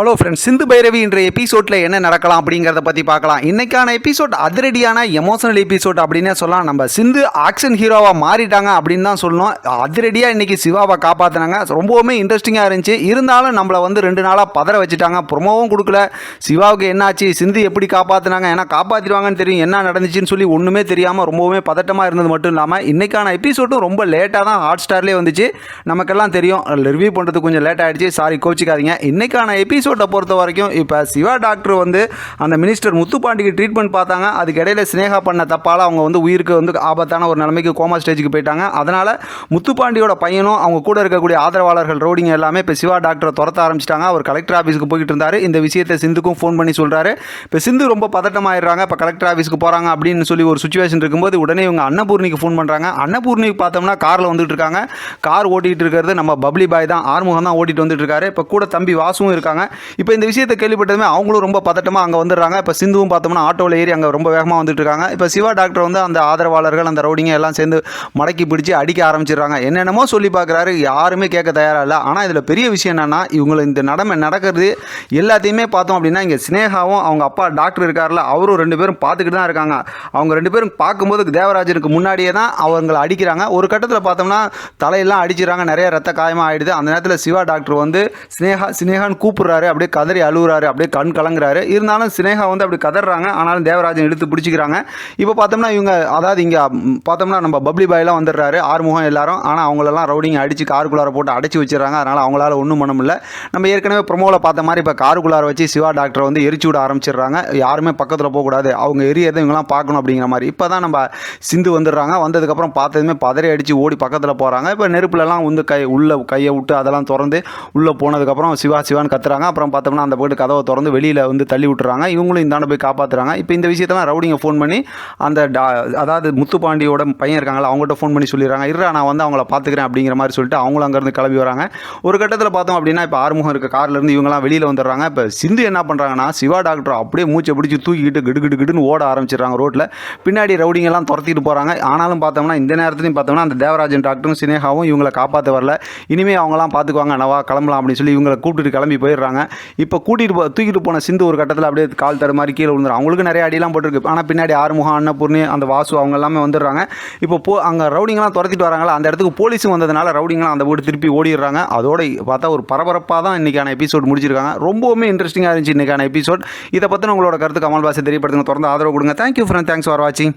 Hello friends Sindhu Bhairavi இன்றைய எபிசோடில் என்ன நடக்கலாம் அப்படிங்கிறத பற்றி பார்க்கலாம். இன்னைக்கான எபிசோட் அதிரடியான எமோஷனல் எபிசோட் அப்படின்னே சொல்லலாம். நம்ம சிந்து ஆக்ஷன் ஹீரோவாக மாறிட்டாங்க அப்படின்னு தான் சொல்லணும். அதிரடியாக இன்னைக்கு சிவாவை காப்பாற்றினாங்க ரொம்பவுமே இன்ட்ரெஸ்டிங்காக இருந்துச்சு. இருந்தாலும் நம்மளை வந்து ரெண்டு நாளாக பதற வச்சுட்டாங்க. ப்ரொமோவும் கொடுக்கல. சிவாவுக்கு என்னாச்சு? சிந்து எப்படி காப்பாற்றினாங்க ஏன்னா காப்பாற்றிடுவாங்கன்னு தெரியும். என்ன நடந்துச்சுன்னு சொல்லி ஒன்றுமே தெரியாமல் ரொம்பவுமே பதட்டமாக இருந்தது மட்டும் இல்லாமல் இன்னைக்கான எபிசோடும் ரொம்ப லேட்டாக தான் ஹாட் ஸ்டார்லேயே வந்துச்சு. நமக்கெல்லாம் தெரியும். ரிவ்யூ பண்ணுறது கொஞ்சம் லேட் ஆகிடுச்சு சாரி கோச்சிக்காதீங்க இன்னைக்கான எபிசோட்டை பொறுத்த வரைக்கும் இப்போ சிவா டாக்டர் வந்து அந்த மினிஸ்டர் முத்துப்பாண்டிக்கு ட்ரீட்மெண்ட் பார்த்தாங்க. அதுக்கு இடையில சினேகா பண்ண தப்பால் அவங்க வந்து உயிருக்கு வந்து ஆபத்தான ஒரு நிலைமைக்கு கோமா ஸ்டேஜுக்கு போயிட்டாங்க. அதனால் முத்துப்பாண்டியோட பையனும் அவங்க கூட இருக்கக்கூடிய ஆதரவாளர்கள் ரோடிங்க எல்லாமே இப்போ சிவா டாக்டரை துரத்த ஆரம்பிச்சிட்டாங்க. அவர் கலெக்டர் ஆஃபீஸுக்கு போய்கிட்டு இருந்தார். இந்த விஷயத்தை சிந்துக்கும் ஃபோன் பண்ணி சொல்கிறாரு இப்போ சிந்து ரொம்ப பதட்டமாயிடுறாங்க. இப்போ கலெக்டர் ஆஃபீஸ்க்கு போகிறாங்க அப்படின்னு சொல்லி ஒரு சுச்சுவேஷன் இருக்கும்போது உடனே இவங்க அன்னபூர்ணிக்கு ஃபோன் பண்ணுறாங்க அன்னபூர்ணிக்கு பார்த்தோம்னா காரில் வந்துட்டு இருக்காங்க. கார் ஓட்டிகிட்டு இருக்கிறது நம்ம பப்ளி பாய் தான். ஆறுமுகம் தான் ஓட்டிகிட்டு வந்துட்டு இருக்காரு. இப்போ கூட தம்பி வாசுவும் இருக்காங்க. இப்போ இந்த விஷயத்தை கேள்விப்பட்டதுமே அவங்களும் ரொம்ப பதட்டமாக அங்கே வந்துடுறாங்க. இப்போ சிந்துவும் பார்த்தோம்னா ஆட்டோவில் ஏறி அங்கே ரொம்ப வேகமாக வந்துட்டு இருக்காங்க இப்போ சிவா டாக்டர் வந்து அந்த ஆதரவாளர்கள் அந்த ரவுடிங்க எல்லாம் சேர்ந்து மடக்கி பிடிச்சி அடிக்க ஆரம்பிச்சிடுறாங்க. என்னென்னமோ சொல்லி பார்க்குறாரு. யாருமே கேட்க தயாராக இல்லை. ஆனால் இதில் பெரிய விஷயம் என்னென்னா இவங்களை இந்த நடமை நடக்கிறது எல்லாத்தையுமே பார்த்தோம் அப்படின்னா இங்கே சினேகாவும் அவங்க அப்பா டாக்டர் இருக்கார்ல அவரும் ரெண்டு பேரும் பார்த்துக்கிட்டு தான் இருக்காங்க. அவங்க ரெண்டு பேரும் பார்க்கும்போது தேவராஜனுக்கு முன்னாடியே தான் அவங்களை அடிக்கிறாங்க. ஒரு கட்டத்தில் பார்த்தோம்னா தலையெல்லாம் அடிச்சிடறாங்க. நிறைய ரத்த காயமாக ஆயிடுது. அந்த நேரத்தில் சிவா டாக்டர் வந்து ஸ்னேகா சினேகான்னு கூப்பிடுறாரு. அப்படியே கதறி அழுகுறாரு அப்படியே கண் கலங்குறாரு. இருந்தாலும் சினேகா வந்து அப்படி கதறாங்க ஆனாலும் தேவராஜன் இழுத்து பிடிச்சிக்கிறாங்க. இப்போ பார்த்தோம்னா இவங்க அதாவது இங்கே பார்த்தோம்னா நம்ம பப்ளி பாய்லாம் வந்துடுறாரு ஆறுமுகம் எல்லாரும். ஆனால் அவங்களெல்லாம் ரவுடிங் அடித்து காருக்குள்ளார போட்டு அடைச்சி வச்சிடறாங்க. அதனால் அவங்களால ஒன்றும் பண்ண முடியல. நம்ம ஏற்கனவே ப்ரொமோவில் பார்த்த மாதிரி இப்போ காருக்குள்ளார வச்சு சிவா டாக்டரை வந்து எரிச்சு விட ஆரம்பிச்சிடுறாங்க. யாருமே பக்கத்தில் போகக்கூடாது. அவங்க எரியதை இவங்கெல்லாம் பார்க்கணும் அப்படிங்கிற மாதிரி. இப்போ தான் நம்ம சிந்து வந்துடுறாங்க. வந்ததுக்கப்புறம் பார்த்ததுமே பதறி அடித்து ஓடி பக்கத்தில் போகிறாங்க இப்போ நெருப்புலலாம் வந்து கை உள்ளே கையை விட்டு அதெல்லாம் திறந்து உள்ளே போனதுக்கப்புறம் சிவா சிவான்னு கத்துறாங்க. அப்புறம் பார்த்தோம்னா அந்த போய்ட்டு கதவை திறந்து வெளியில் வந்து தள்ளி விட்டுறாங்க. இவங்களும் இந்தாண்ட போய் காப்பாற்றுறாங்க இப்போ இந்த விஷயத்தெல்லாம் ரவுடிங்க ஃபோன் பண்ணி அந்த டா அதாவது முத்துப்பாண்டியோட பையன் இருக்காங்களா அவங்ககிட்ட ஃபோன் பண்ணி சொல்லிடுறாங்க. இருறா நான் வந்து அவங்கள பார்த்துக்கிறேன் அப்படிங்கிற மாதிரி சொல்லிட்டு அவங்களும் அங்கேருந்து கிளம்பி வராங்க. ஒரு கட்டத்தில் பார்த்தோம் அப்படின்னா இப்போ ஆறுமுகம் இருக்க கார்லேருந்து இவங்கலாம் வெளியில் வந்துடுறாங்க. இப்போ சிந்து என்ன பண்ணுறாங்கன்னா சிவா டாக்டர் அப்படியே மூச்சை பிடிச்சி தூக்கிட்டு கிடு கிடு கிடுன்னு ஓட ஆரம்பிச்சிடுறாங்க ரோட்டில் பின்னாடி ரவுடிங்கெல்லாம் துரத்திட்டு போகிறாங்க ஆனாலும் பார்த்தோம்னா இந்த நேரத்துலையும் பார்த்தோம்னா அந்த தேவராஜன் டாக்டரும் சினேகாவும் இவங்களை காப்பாற்ற வரல. இனிமேல் அவங்களாம் பார்த்துக்குவாங்க. நவா கிளம்பலாம் அப்படின்னு சொல்லி இவங்களை கூப்பிட்டு கிளம்பி போயிடுறாங்க. இப்போ கூட்டிகிட்டு போ தூக்கிட்டு போன சிந்து ஒரு கட்டத்தில் அப்படியே கால் தர மாதிரி கீழே விழுந்துரும். அவங்களுக்கு நிறைய அடியெல்லாம் போட்டிருக்கு. ஆனால் பின்னாடி ஆறுமுகம் அன்னபூர்ணி அந்த வாசு அவங்க எல்லாமே வந்துடுறாங்க. இப்போ போ அங்கே ரவுடிங்கெல்லாம் துரத்திட்டு வராங்களா? அந்த இடத்துக்கு போலீஸும் வந்ததுனால ரவுடிங்கெல்லாம் அந்த வீடு திருப்பி ஓடிடுறாங்க. அதோட பார்த்தா ஒரு பரபரப்பாக தான் இன்றைக்கான எபிசோட் முடிச்சிருக்காங்க. ரொம்பவுமே இன்ட்ரெஸ்டிங்காக இருந்துச்சு இன்றைக்கான எபிசோட் இதை பற்றின உங்களோட கருத்து கமல் பாசை தெரியப்படுத்துங்க. தொடர்ந்து ஆதரவு கொடுங்க. தேங்க்யூ ஃப்ரெண்ட் தேங்க்ஸ் ஃபார் வாட்சிங்